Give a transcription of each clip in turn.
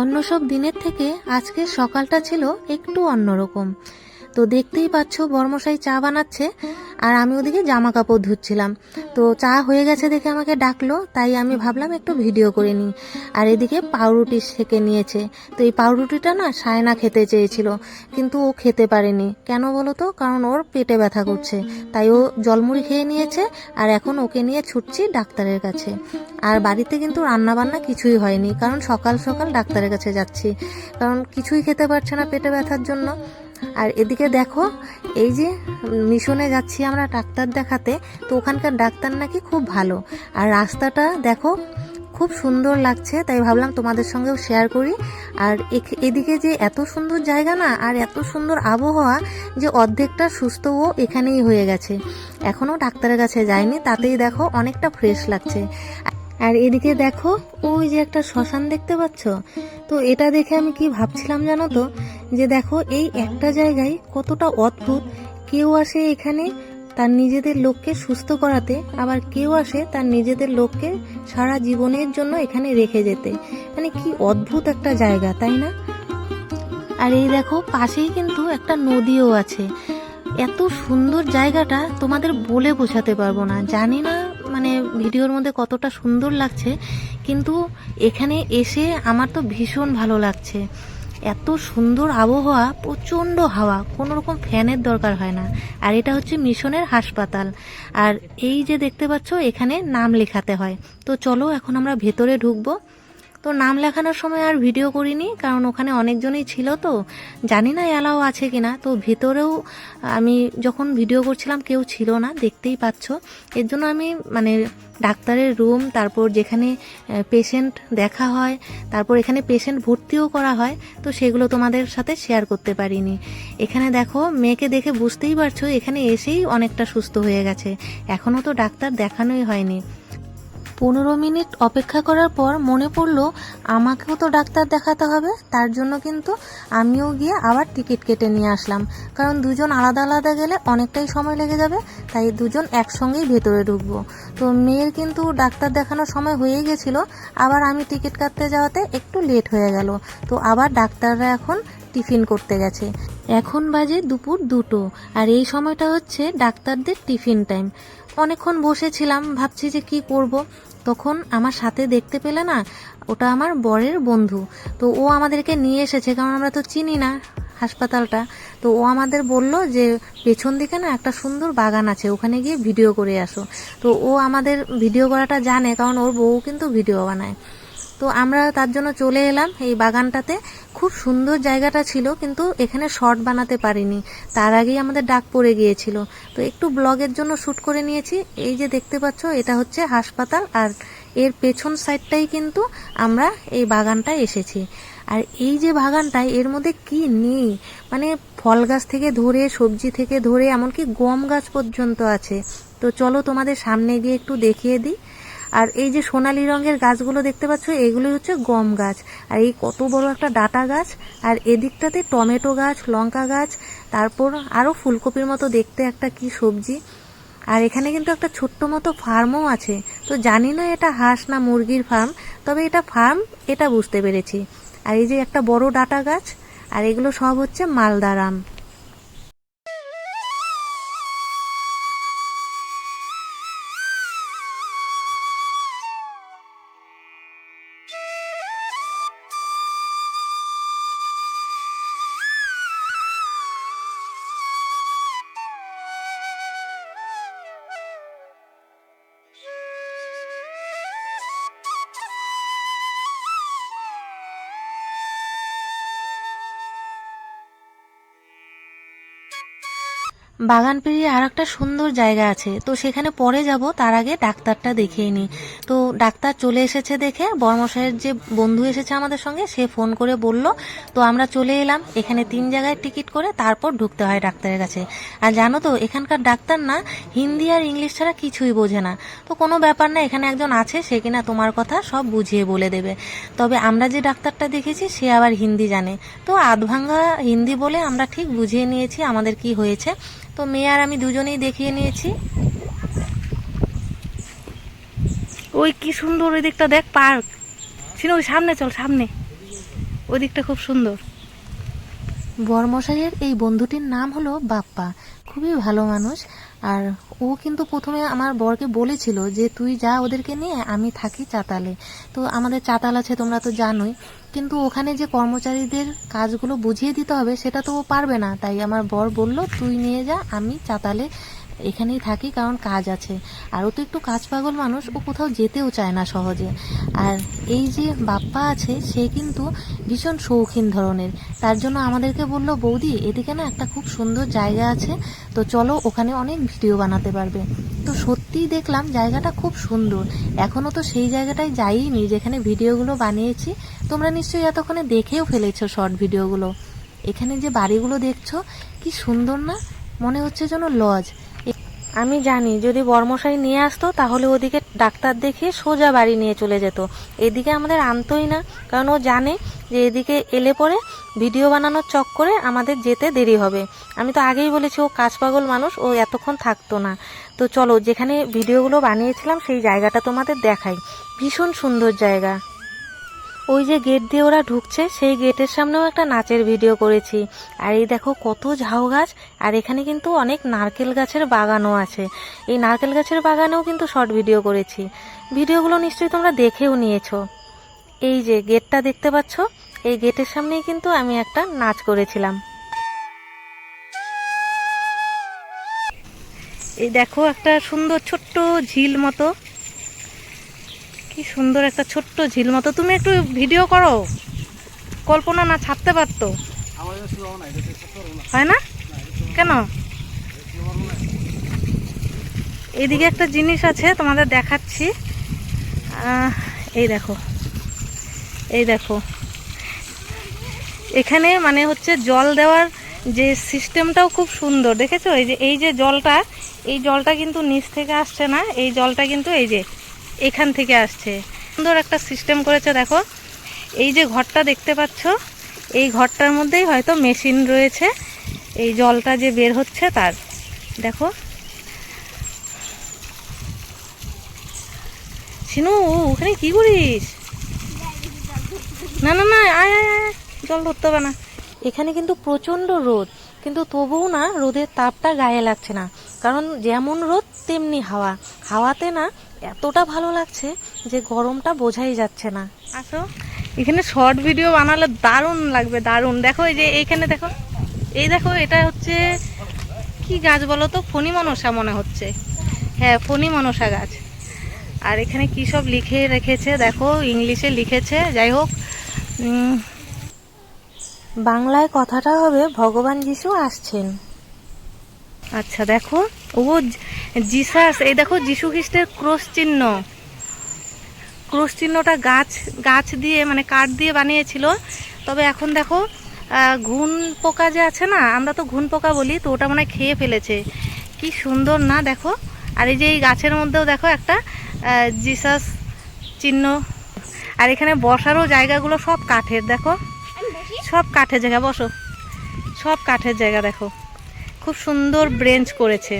অন্য সব দিনের থেকে আজকে সকালটা ছিল একটু অন্যরকম। তো দেখতেই পাচ্ছ বর্মশাই চা বানাচ্ছে। আর আমি ওদিকে জামা কাপড় ধুচ্ছিলাম। তো চা হয়ে গেছে দেখে আমাকে ডাকলো, তাই আমি ভাবলাম একটু ভিডিও করে নিই। আর এদিকে পাউরুটি সেকে নিয়েছে। তো এই পাউরুটিটা না সায়না খেতে চেয়েছিল, কিন্তু ও খেতে পারেনি। কেন বলো তো কারণ ওর পেটে ব্যথা করছে। তাই ও জলমুড়ি খেয়ে নিয়েছে, আর এখন ওকে নিয়ে ছুটছি ডাক্তারের কাছে। আর বাড়িতে কিন্তু রান্না বান্না কিছুই হয়নি, কারণ সকাল সকাল ডাক্তারের কাছে যাচ্ছি। কারণ কিছুই খেতে পারছে না পেটে ব্যথার জন্য। আর এদিকে দেখো, এই যে মিশনে যাচ্ছি আমরা ডাক্তার দেখাতে, তো ওখানকার ডাক্তার নাকি খুব ভালো। আর রাস্তাটা দেখো, খুব সুন্দর লাগছে, তাই ভাবলাম তোমাদের সঙ্গেও শেয়ার করি। আর এদিকে যে এত সুন্দর জায়গা না, আর এত সুন্দর আবহাওয়া, যে অর্ধেকটা সুস্থও এখানেই হয়ে গেছে। এখনও ডাক্তারের কাছে যায়নি তাতেই দেখো অনেকটা ফ্রেশ লাগছে। আর এদিকে দেখো, ওই যে একটা শ্মশান দেখতে পাচ্ছ? তো এটা দেখে আমি কি ভাবছিলাম জানো তো যে দেখো, এই একটা জায়গায় কতটা অদ্ভুত। কেউ আসে এখানে তার নিজেদের লোককে সুস্থ করাতে, আবার কেউ আসে তার নিজেদের লোককে সারা জীবনের জন্য এখানে রেখে যেতে। মানে কি অদ্ভুত একটা জায়গা, তাই না? আর এই দেখো, পাশেই কিন্তু একটা নদীও আছে। এত সুন্দর জায়গাটা তোমাদের বলে বোঝাতে পারব না। জানি না মানে ভিডিওর মধ্যে কতটা সুন্দর লাগছে, কিন্তু এখানে এসে আমার তো ভীষণ ভালো লাগছে। এত সুন্দর আবহাওয়া, প্রচণ্ড হাওয়া, কোনো রকম ফ্যানের দরকার হয় না। আর এটা হচ্ছে মিশনের হাসপাতাল। আর এই যে দেখতে পাচ্ছ, এখানে নাম লেখাতে হয়। তো চলো, এখন আমরা ভেতরে ঢুকবো। তো নাম লেখানোর সময় আর ভিডিও করিনি, কারণ ওখানে অনেকজনই ছিল তো। জানি না অ্যালাও আছে কিনা, তো ভেতরেও আমি যখন ভিডিও করছিলাম কেউ ছিল না, দেখতেই পাচ্ছ। এর জন্য আমি মানে ডাক্তারের রুম, তারপর যেখানে পেশেন্ট দেখা হয়, তারপর এখানে পেশেন্ট ভর্তিও করা হয়, তো সেগুলো তোমাদের সাথে শেয়ার করতে পারিনি। এখানে দেখো, মেয়েকে দেখে বুঝতেই পারছ, এখানে এসেই অনেকটা সুস্থ হয়ে গেছে। এখনও তো ডাক্তার দেখানোই হয়নি। পনেরো মিনিট অপেক্ষা করার পর মনে পড়ল, আমাকেও তো ডাক্তার দেখাতে হবে, তার জন্য কিন্তু আমিও গিয়ে আবার টিকিট কেটে নিয়ে আসলাম। কারণ দুজন আলাদা আলাদা গেলে অনেকটাই সময় লেগে যাবে, তাই দুজন একসঙ্গেই ভেতরে ঢুকবো। তো মেয়ের কিন্তু ডাক্তার দেখানোর সময় হয়েই গেছিল, আবার আমি টিকিট কাটতে যাওয়াতে একটু লেট হয়ে গেল। তো আবার ডাক্তাররা এখন টিফিন করতে গেছে। এখন বাজে দুপুর দুটো, আর এই সময়টা হচ্ছে ডাক্তারদের টিফিন টাইম। অনেকক্ষণ বসেছিলাম, ভাবছি যে কি করব। তখন আমার সাথে দেখতে পেলে না, ওটা আমার বরের বন্ধু। তো ও আমাদেরকে নিয়ে এসেছে, কারণ আমরা তো চিনি না হাসপাতালটা। তো ও আমাদের বলল যে, পেছন দিকে না একটা সুন্দর বাগান আছে, ওখানে গিয়ে ভিডিও করে আসো। তো ও আমাদের ভিডিও করাটা জানে, কারণ ওর বউ কিন্তু ভিডিও বানায়। তো আমরা তার জন্য চলে এলাম এই বাগানটাতে। খুব সুন্দর জায়গাটা ছিল, কিন্তু এখানে শর্ট বানাতে পারিনি। তার আগেই আমাদের ডাক পড়ে গিয়েছিল। তো একটু ব্লগের জন্য শ্যুট করে নিয়েছি। এই যে দেখতে পাচ্ছ, এটা হচ্ছে হাসপাতাল। আর এর পেছন সাইডটাই কিন্তু আমরা এই বাগানটায় এসেছি। আর এই যে বাগানটায় এর মধ্যে কি নেই? মানে ফল গাছ থেকে ধরে, সবজি থেকে ধরে, এমনকি গম গাছ পর্যন্ত আছে। তো চলো তোমাদের সামনে গিয়ে একটু দেখিয়ে দিই। আর এই যে সোনালি রঙের গাছগুলো দেখতে পাচ্ছ এগুলো হচ্ছে গম গাছ। আর এই কত বড় একটা ডাটা গাছ। আর এদিকটাতে টমেটো গাছ, লঙ্কা গাছ, তারপর আরও ফুলকপির মতো দেখতে একটা কি সবজি। আর এখানে কিন্তু একটা ছোট্ট মতো ফার্মও আছে। তো জানি না এটা হাঁস না মুরগির ফার্ম, তবে এটা ফার্ম, এটা বুঝতে পেরেছি। আর এই যে একটা বড় ডাটা গাছ, আর এগুলো সব হচ্ছে মালদার বাগান পেরিয়ে আর একটা সুন্দর জায়গা আছে। তো সেখানে পরে যাব, তার আগে ডাক্তারটা দেখিয়ে নিই তো ডাক্তার চলে এসেছে দেখে, বর্মশাইয়ের যে বন্ধু এসেছে আমাদের সঙ্গে, সে ফোন করে বলল, তো আমরা চলে এলাম। এখানে তিন জায়গায় টিকিট করে তারপর ঢুকতে হয় ডাক্তারের কাছে। আর জানো তো, এখানকার ডাক্তার না, হিন্দি আর ইংলিশ ছাড়া কিছুই বোঝে না। তো কোনো ব্যাপার না, এখানে একজন আছে, সে কিনা তোমার কথা সব বুঝিয়ে বলে দেবে। তবে আমরা যে ডাক্তারটা দেখেছি, সে আবার হিন্দি জানে। তো আধভাঙ্গা হিন্দি বলে আমরা ঠিক বুঝিয়ে নিয়েছি আমাদের কি হয়েছে। তো মেয়ে আর আমি দুজনেই দেখিয়ে নিয়েছি। ওই কি সুন্দর ওই দিকটা দেখ পার্ক। ছিল ওই সামনে চল, সামনে। ওই দিকটা খুব সুন্দর। বরমশাইয়ের এই বন্ধুটির নাম হলো বাপ্পা। খুবই ভালো মানুষ। আর ও কিন্তু প্রথমে আমার বরকে বলেছিল যে, তুই যা ওদেরকে নিয়ে, আমি থাকি চাতালে। তো আমাদের চাতাল আছে, তোমরা তো জানোই। কিন্তু ওখানে যে কর্মচারীদের কাজগুলো বুঝিয়ে দিতে হবে, সেটা তো ও পারবে না। তাই আমার বর বলল, তুই নিয়ে যা, আমি চাতালে এখানেই থাকি কারণ কাজ আছে। আর ও তো একটু কাজ পাগল মানুষ, ও কোথাও যেতেও চায় না সহজে। আর এই যে বাপ্পা আছে, সে কিন্তু ভীষণ শৌখিন ধরনের। তার জন্য আমাদেরকে বলল, বৌদি, এদিকে না একটা খুব সুন্দর জায়গা আছে। তো চলো ওখানে অনেক ভিডিও বানাতে পারবে। তো সত্যিই দেখলাম জায়গাটা খুব সুন্দর। এখনও তো সেই জায়গাটায় যাইনি যেখানে ভিডিওগুলো বানিয়েছি। তোমরা নিশ্চয়ই এতক্ষণে দেখেও ফেলেছো শর্ট ভিডিওগুলো। এখানে যে বাড়িগুলো দেখছ, কি সুন্দর না? মনে হচ্ছে যেন লজ। আমি জানি, যদি বর্মশাই নিয়ে আসতো, তাহলে ওদিকে ডাক্তার দেখিয়ে সোজা বাড়ি নিয়ে চলে যেত। এদিকে আমাদের আনতোই না, কারণ ও জানে যে এদিকে এলে পরে ভিডিও বানানোর চক্করে আমাদের যেতে দেরি হবে। আমি তো আগেই বলেছি, ও কাজ পাগল মানুষ, ও এতক্ষণ থাকতো না। তো চলো, যেখানে ভিডিওগুলো বানিয়েছিলাম, সেই জায়গাটা তোমাদের দেখাই। ভীষণ সুন্দর জায়গা। ওই যে গেট দিয়ে ওরা ঢুকছে, সেই গেটের সামনেও একটা নাচের ভিডিও করেছি। আর এই দেখো কত ঝাউ গাছ, আর এখানে কিন্তু অনেক নারকেল গাছের বাগানও আছে। এই নারকেল গাছের বাগানেও কিন্তু শর্ট ভিডিও করেছি। ভিডিওগুলো নিশ্চয়ই তোমরা দেখেও নিয়েছো। এই যে গেটটা দেখতে পাচ্ছ, এই গেটের সামনেই কিন্তু আমি একটা নাচ করেছিলাম। এই দেখো একটা সুন্দর ছোট্ট ঝিল মতো। কি সুন্দর একটা ছোট্ট ঝিল মতো। তুমি একটু ভিডিও করো। কল্পনা না ছাড়তে পারতো। হয় না? কেন? এদিকে একটা জিনিস আছে, তোমাদের দেখাচ্ছি। এই দেখো। এই দেখো। এখানে মানে হচ্ছে জল দেওয়ার যে সিস্টেমটাও খুব সুন্দর। দেখেছ? এই যে এই যে জলটা, এই জলটা কিন্তু নিচ থেকে আসছে না। এই জলটা কিন্তু এই যে এখান থেকে আসছে। সুন্দর একটা সিস্টেম করেছে, দেখো। এই যে ঘরটা দেখতে পাচ্ছ, এই ঘরটার মধ্যেই হয়তো মেশিন রয়েছে। এই জলটা যে বের হচ্ছে তার, দেখো। শিনু ওখানে কি করিস? না না না আয় আয় আয়, জল ধরতে হবে না। এখানে কিন্তু প্রচণ্ড রোদ, কিন্তু তবুও না রোদের তাপটা গায়ে লাগছে না। কারণ যেমন রোদ, তেমনি হাওয়া। হাওয়াতে না এতটা ভালো লাগছে যে গরমটা বোঝাই যাচ্ছে না। আসো। এখানে শর্ট ভিডিও বানালে দারুণ লাগবে দারুণ। দেখো এই যে এইখানে দেখো এই দেখো এটা হচ্ছে কি গাছ বলো তো? ফণি মনসা মনে হচ্ছে। হ্যাঁ ফণি মনসা গাছ। আর এখানে কি সব লিখে রেখেছে? দেখো ইংলিশে লিখেছে যাই হোক। বাংলায় কথাটা হবে ভগবান যিশু আসছেন। আচ্ছা দেখো। ও জিসাস, এই দেখো যিশু খ্রিস্টের ক্রোশ চিহ্ন। ক্রোশ চিহ্নটা গাছ গাছ দিয়ে মানে কাঠ দিয়ে বানিয়েছিল। তবে এখন দেখো ঘুন পোকা যে আছে না, আমরা তো ঘুন পোকা বলি, তো ওটা মানে খেয়ে ফেলেছে। কি সুন্দর না, দেখো। আর এই যে এই গাছের মধ্যেও দেখো একটা জিসাস চিহ্ন। আর এখানে বসারও জায়গাগুলো সব কাঠের, দেখো। সব কাঠের জায়গা, বসো। সব কাঠের জায়গা, দেখো। খুব সুন্দর ব্রেঞ্চ করেছে।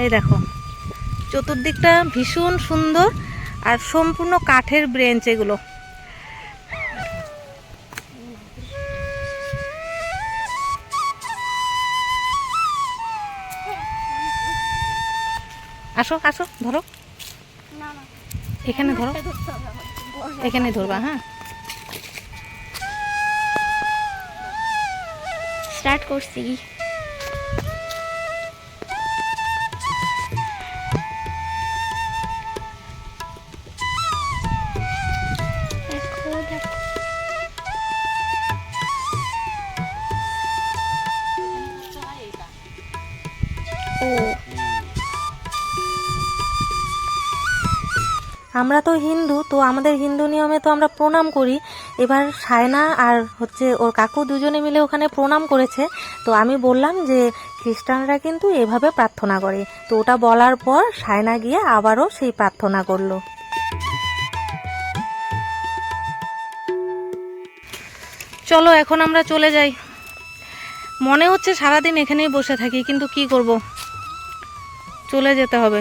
এই দেখো। চতুর্দিকটা ভীষণ সুন্দর আর সম্পূর্ণ কাঠের ব্রেঞ্চ এগুলো। আসো আসো, ধরো। এখানে ধরো। এখানে ধরবা হ্যাঁ। স্টার্ট করছি। আমরা তো হিন্দু, তো আমাদের হিন্দু নিয়মে তো আমরা প্রণাম করি। এবার সায়না আর হচ্ছে ওর কাকু দুজনে মিলে ওখানে প্রণাম করেছে। তো আমি বললাম যে, খ্রিস্টানরা কিন্তু এভাবে প্রার্থনা করে। তো ওটা বলার পর সায়না গিয়ে আবারও সেই প্রার্থনা করল। চলো, এখন আমরা চলে যাই। মনে হচ্ছে সারাদিন এখানেই বসে থাকি, কিন্তু কি করব? চলে যেতে হবে।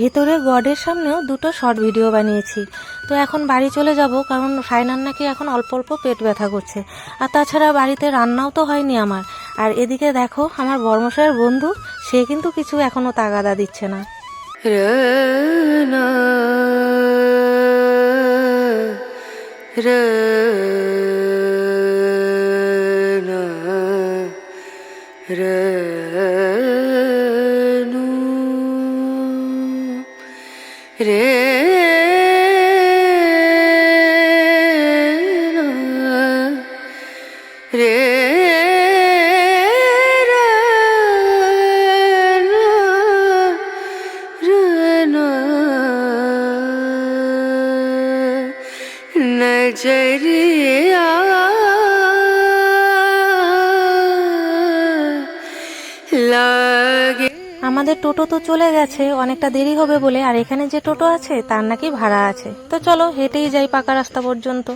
ভেতরে গডের সামনেও দুটো শর্ট ভিডিও বানিয়েছি। তো এখন বাড়ি চলে যাব কারণ সাইনার নাকি এখন অল্প অল্প পেট ব্যথা করছে। আর তাছাড়া বাড়িতে রান্নাও তো হয়নি আমার। আর এদিকে দেখো, আমার বর্মশায়ের বন্ধু, সে কিন্তু কিছু এখনও তাগাদা দিচ্ছে না। नजरिया আমাদের টোটো তো চলে গেছে, অনেকটা দেরি হবে বলে, আর এখানে যে টোটো আছে, তার নাকি ভাড়া আছে। তো চলো, হেঁটেই যাই পাকা রাস্তা পর্যন্ত।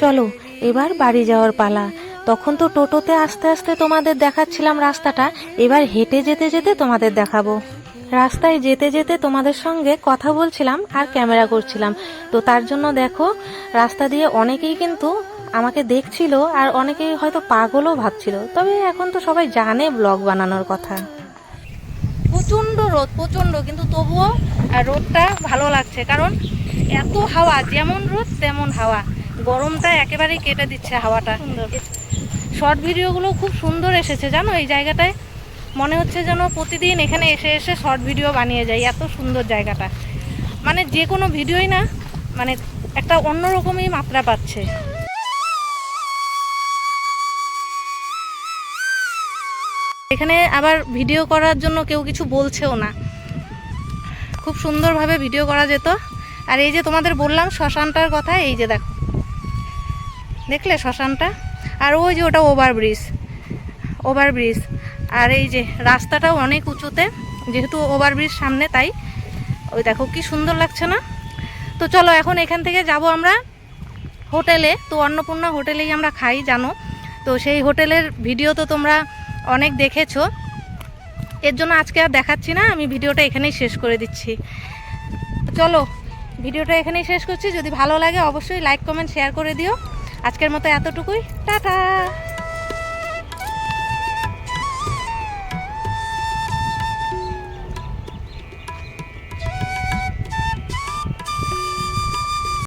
চলো, এবার বাড়ি যাওয়ার পালা। তখন তো টোটোতে আস্তে আস্তে তোমাদের দেখাচ্ছিলাম রাস্তাটা, এবার হেঁটে যেতে যেতে তোমাদের দেখাবো। রাস্তায় যেতে যেতে তোমাদের সঙ্গে কথা বলছিলাম আর ক্যামেরা করছিলাম। তো তার জন্য দেখো, রাস্তা দিয়ে অনেকেই কিন্তু আমাকে দেখছিল আর অনেকেই হয়তো পাগলও ভাবছিল। তবে এখন তো সবাই জানে ব্লগ বানানোর কথা। প্রচণ্ড রোদ প্রচণ্ড কিন্তু তবুও আর রোদটা ভালো লাগছে। কারণ এত হাওয়া যেমন রোদ তেমন হাওয়া। গরমটা একেবারেই কেটে দিচ্ছে হাওয়াটা। শর্ট ভিডিওগুলো খুব সুন্দর এসেছে জানো? এই জায়গাটায় মনে হচ্ছে যেন প্রতিদিন এখানে এসে এসে শর্ট ভিডিও বানিয়ে যাই এত সুন্দর জায়গাটা। মানে যে কোনো ভিডিওই না মানে একটা অন্যরকমই মাত্রা পাচ্ছে। এখানে আবার ভিডিও করার জন্য কেউ কিছু বলছেও না। খুব সুন্দরভাবে ভিডিও করা যেত। আর এই যে তোমাদের বললাম শ্মশানটার কথা, এই যে দেখো। দেখলে শ্মশানটা? আর ওই যে ওটা ওভারব্রিজ ওভারব্রিজ আর এই যে রাস্তাটাও অনেক উঁচুতে, যেহেতু ওভারব্রিজ সামনে, তাই ওই দেখো কি সুন্দর লাগছে না? তো চলো এখন এখান থেকে যাব আমরা হোটেলে। তো অন্নপূর্ণা হোটেলেই আমরা খাই, জানো? তো সেই হোটেলের ভিডিও তো তোমরা অনেক দেখেছ। এর জন্য আজকে আর দেখাচ্ছি না, আমি ভিডিওটা এখানেই শেষ করে দিচ্ছি। চলো, ভিডিওটা এখানেই শেষ করছি। যদি ভালো লাগে অবশ্যই লাইক কমেন্ট শেয়ার করে দিও। আজকের মতো এতটুকুই। টাটা!